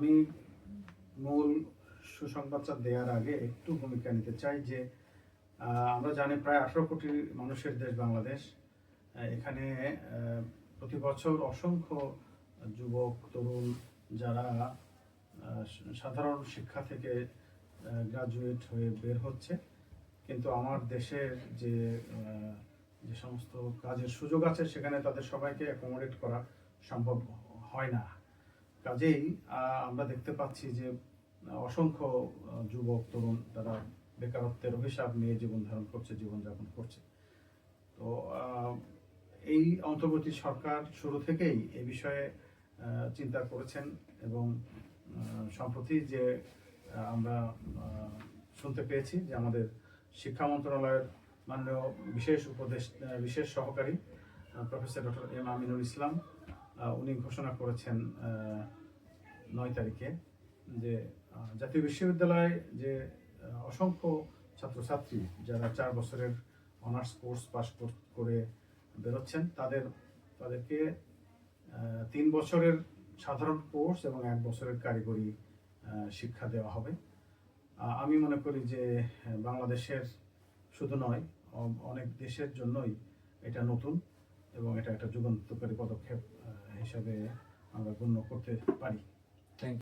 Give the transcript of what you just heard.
আমি মূল সুসংবাদটা দেওয়ার আগে একটু ভূমিকা নিতে চাই যে আমরা জানি প্রায় আঠারো কোটি মানুষের দেশ বাংলাদেশ। এখানে প্রতি বছর অসংখ্য যুবক, তরুণ যারা সাধারণ শিক্ষা থেকে গ্রাজুয়েট হয়ে বের হচ্ছে। কিন্তু আমার দেশের যে যে সমস্ত কাজের সুযোগ আছে, সেখানে তাদের সবাইকে অ্যাকোমোডেট করা সম্ভব হয় না। কাজেই আমরা দেখতে পাচ্ছি যে, অসংখ্য যুবক, তরুণ, তারা বেকারত্বের অভিশাপ নিয়ে জীবন ধারণ করছে, জীবনযাপন করছে। তো এই অন্তর্বর্তী সরকার শুরু থেকেই এ বিষয়ে চিন্তা করেছেন এবং সম্প্রতি যে আমরা শুনতে পেয়েছি যে আমাদের শিক্ষা মন্ত্রণালয়ের মাননীয় বিশেষ উপদেশ বিশেষ সহকারী professor doctor M Aminul Islam উনি ঘোষণা করেছেন নয় তারিখে যে জাতীয় বিশ্ববিদ্যালয়ে যে অসংখ্য ছাত্রছাত্রী যারা চার বছরের অনার্স কোর্স পাশ করে বেরোচ্ছেন, তাদের, তাদেরকে তিন বছরের সাধারণ কোর্স এবং এক বছরের কারিগরি শিক্ষা দেওয়া হবে। আমি মনে করি যে, বাংলাদেশের শুধু নয় অনেক দেশের জন্যই এটা নতুন। এবং এটা একটা যুগান্তকারী পদক্ষেপ হিসাবে আমরা গণ্য করতে পারি।